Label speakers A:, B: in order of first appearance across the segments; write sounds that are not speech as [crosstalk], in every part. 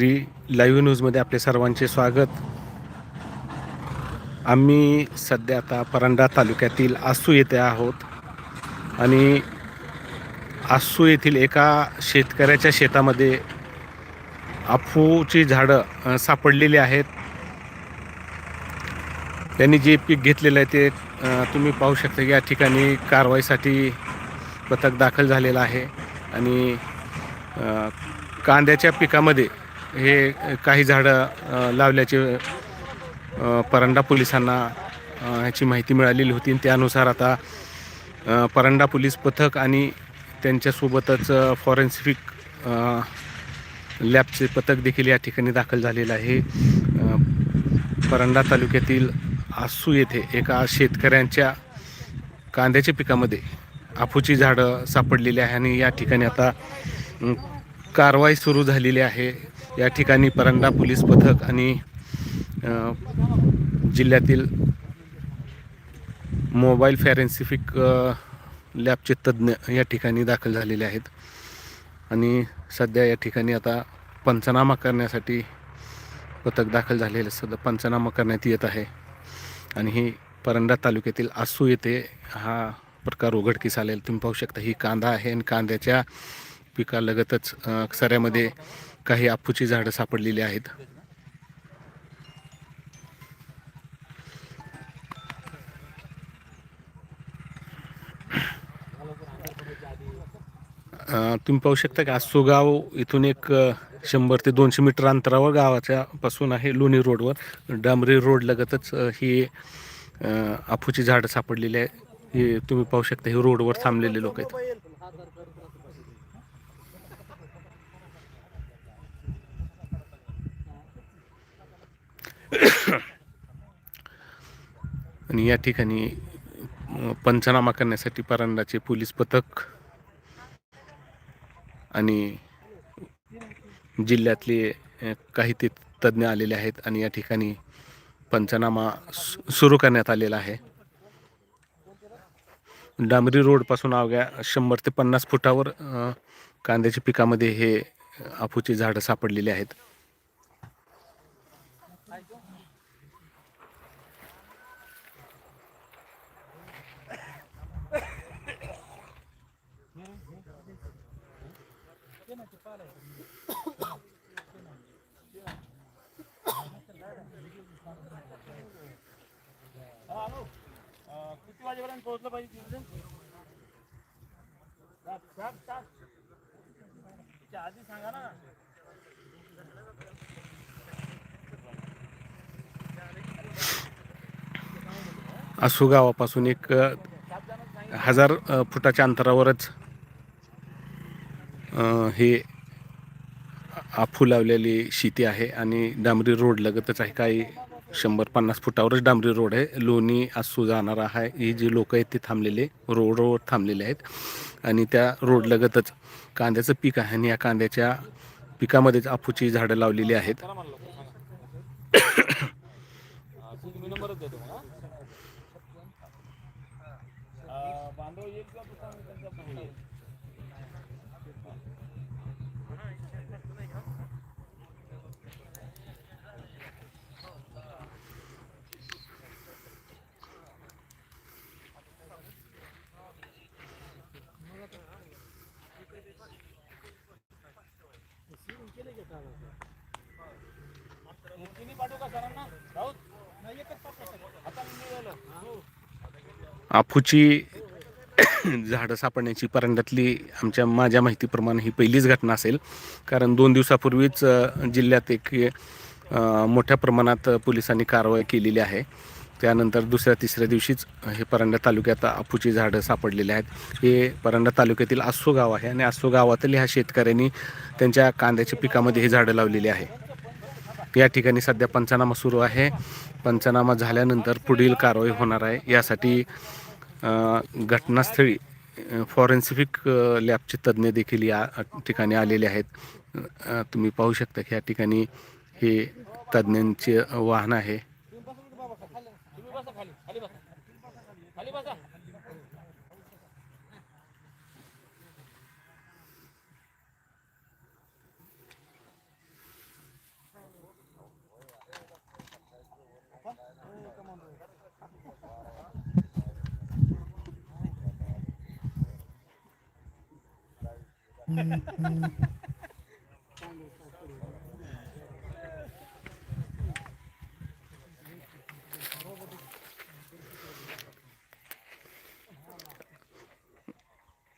A: Live न्यूजमध्ये आपले सर्वांचे स्वागत. आम्ही सध्या आता परांडा तालुक्यातील आसू येथे आहोत. आणि आसू येथील एका शेतकऱ्याच्या शेतामध्ये अफूची झाडं सापडलेली आहेत. त्यांनी जे पीक घेतलेलं आहे ते तुम्ही पाहू शकता की या ठिकाणी कारवाईसाठी पथक दाखल झालेलं आहे. आणि कांद्याच्या पिकामध्ये हे काही झाडं लावल्याचे परंडा पोलिसांना ह्याची माहिती मिळालेली होती. त्यानुसार आता परंडा पोलीस पथक आणि त्यांच्यासोबतच फॉरेन्सिफिक लॅबचे पथक देखील या ठिकाणी दाखल झालेलं आहे. परंडा तालुक्यातील आसू येथे एका शेतकऱ्यांच्या कांद्याच्या पिकामध्ये आफूची झाडं सापडलेली आहे आणि या ठिकाणी आता कारवाई सुरू झालेली आहे. या ठिकाणी परंडा पोलीस पथक आणि जिल्ह्यातील मोबाईल फॅरेन्सिफिक लॅबचे तज्ज्ञ या ठिकाणी दाखल झालेले आहेत. आणि सध्या या ठिकाणी आता पंचनामा करण्यासाठी पथक दाखल झालेलं सध्या पंचनामा करण्यात येत आहे. आणि ही परंडा तालुक्यातील आसू येथे हा प्रकार उघडकीस आलेला तुम्ही पाहू शकता ही कांदा आहे आणि कांद्याच्या पिकालगतच सऱ्यामध्ये काही आपूची झाडं सापडलेली आहेत. तुम्ही पाहू शकता की आसू गाव इथून एक शंभर ते दोनशे मीटर अंतरावर गावाच्या पासून आहे लोणी रोडवर. डांबरी रोड लगतच ही आफूची झाडं सापडलेली आहे. हे तुम्ही पाहू शकता हे रोडवर थांबलेले लोक आहेत. आणि या ठिकाणी पंचनामा करण्यासाठी परांडाचे पोलीस पथक आणि जिल्ह्यातले काही ते तज्ज्ञ आलेले आहेत आणि या ठिकाणी पंचनामा सु- सुरू करण्यात आलेला आहे. डांबरी रोडपासून अवघ्या शंभर ते पन्नास फुटावर कांद्याच्या पिकामध्ये हे आफूची झाडं सापडलेली आहेत.
B: किती वाजेपर्यंत पोहोचलं पाहिजे तिथे आधी सांगा ना
A: आसू गावापासून एक हजार फुटाच्या अंतरावरच हे आफू लावलेली शेती आहे आणि डांबरी रोड लगतच आहे. काही शंभर पन्नास फुटावरच डांबरी रोड आहे. लोणी आसू जाणारा आहे ही जी लोक आहेत ते थांबलेले रोडवर थांबलेले आहेत. आणि त्या रोड लगतच कांद्याचं पीक आहे आणि या कांद्याच्या पिकामध्येच आफूची झाडं लावलेली आहेत. [coughs] आफूची झाडं सापडण्याची परंड्यातली आमच्या माझ्या माहितीप्रमाणे ही पहिलीच घटना असेल. कारण दोन दिवसापूर्वीच जिल्ह्यात एक मोठ्या प्रमाणात पोलिसांनी कारवाई केलेली आहे. त्यानंतर दुसऱ्या तिसऱ्या दिवशीच हे परंडा तालुक्यात अफूची झाडं सापडलेली आहेत. हे परंडा तालुक्यातील आसो गाव आहे आणि आसो गावातील ह्या शेतकऱ्यांनी त्यांच्या कांद्याच्या पिकामध्ये हे झाडं लावलेली आहे. या ठिकाणी सध्या पंचनामा सुरू आहे. पंचनामा झाल्यानंतर पुढील कारवाई होणार आहे. यासाठी घटनास्थळी फॉरेन्सिफिक लॅबचे तज्ज्ञ देखील या ठिकाणी आलेले आहेत. तुम्ही पाहू शकता की या ठिकाणी हे तज्ज्ञांचे वाहन आहे.
B: खाली खाली बस खाली बसा Mm-hmm.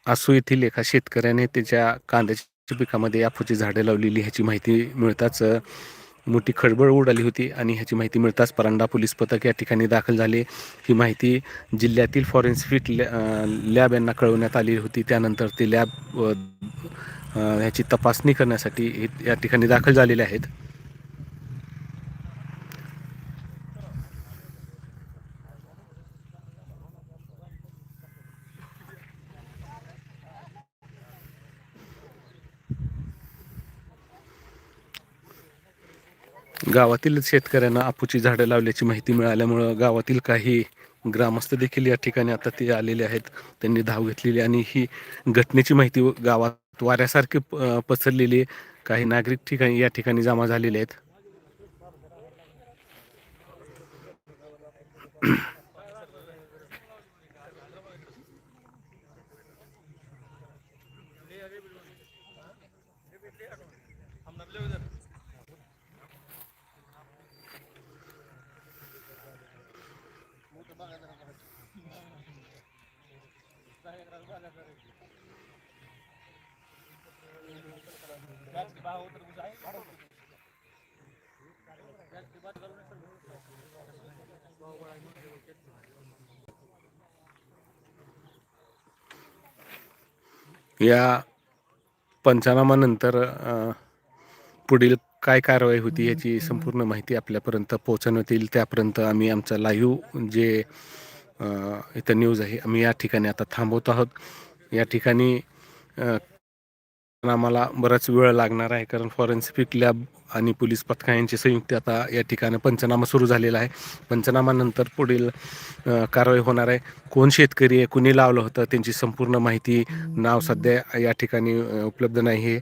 A: आसू येथील एका शेतकऱ्याने त्याच्या कांद्याच्या पिकामध्ये अफूची झाडं लावलेली ह्याची माहिती मिळताच मोठी खळबळ उडाली होती आणि ह्याची माहिती मिळताच परांडा पोलीस पथक या ठिकाणी दाखल झाले. ही माहिती जिल्ह्यातील फॉरेन्सिक लॅ लॅब यांना कळवण्यात आली होती. त्यानंतर ते लॅब ह्याची तपासणी करण्यासाठी हे- या ठिकाणी दाखल झालेले आहेत. गावातील शेतकऱ्यांना आपूची झाडं लावल्याची माहिती मिळाल्यामुळं गावातील काही ग्रामस्थ देखील या ठिकाणी आता ते आलेले आहेत. त्यांनी धाव घेतलेली आणि ही घटनेची माहिती गावात वाऱ्यासारखी प- पसरलेली काही नागरिक ठिकाणी या ठिकाणी जमा झालेले आहेत. या पंचनामानंतर पुढील काय कारवाई होती याची संपूर्ण माहिती आपल्यापर्यंत पोहोचवण्यात येईल. त्यापर्यंत आम्ही आमचा लाईव्ह जे इथं न्यूज आहे. आम्ही या ठिकाणी आता थांबवत आहोत. या ठिकाणी आम्हाला बराच वेळ लागणार आहे कारण फॉरेन्सिक लॅब आणि पोलीस पथका यांची संयुक्त आता या ठिकाणी पंचनामा सुरू झालेला आहे. पंचनामानंतर पुढील कारवाई होणार आहे. कोण शेतकरी आहे कुणी लावलं होतं त्यांची संपूर्ण माहिती नाव सध्या या ठिकाणी उपलब्ध नाही आहे.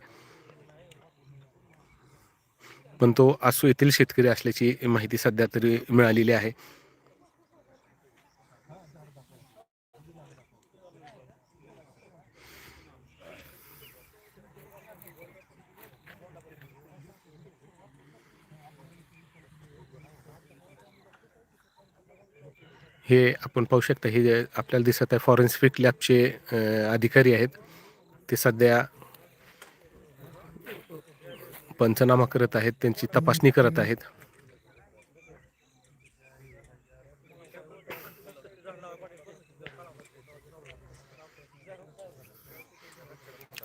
A: पण तो आसू येथील शेतकरी असल्याची माहिती सध्या तरी मिळालेली आहे. हे आपण पाहू शकता हे जे आपल्याला दिसत आहे फॉरेन्सिक लॅबचे अधिकारी आहेत. ते सध्या पंचनामा करत आहेत त्यांची तपासणी करत आहेत.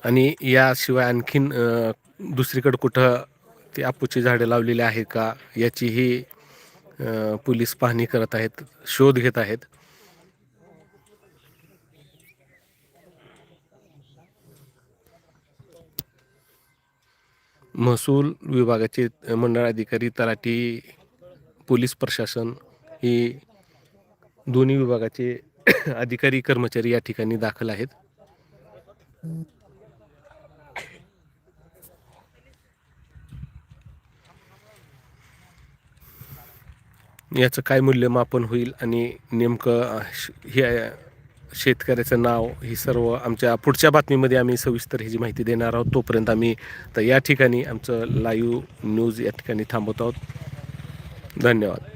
A: आणि याशिवाय आणखीन दुसरीकडे कुठं ते आपूची झाडं लावलेली आहे का याचीही पोलीस पाहणी करत आहेत शोध घेत आहेत. महसूल विभागाचे मंडळ अधिकारी तलाठी पोलीस प्रशासन ही दोन्ही विभागाचे [coughs] अधिकारी कर्मचारी या ठिकाणी दाखल आहेत. याचं काय मूल्यमापन होईल आणि नेमकं श- हे शेतकऱ्याचं नाव ही सर्व आमच्या पुढच्या बातमीमध्ये आम्ही सविस्तर ह्याची माहिती देणार आहोत. तोपर्यंत आम्ही तर या ठिकाणी आमचं लाईव्ह न्यूज या ठिकाणी थांबवत आहोत. धन्यवाद.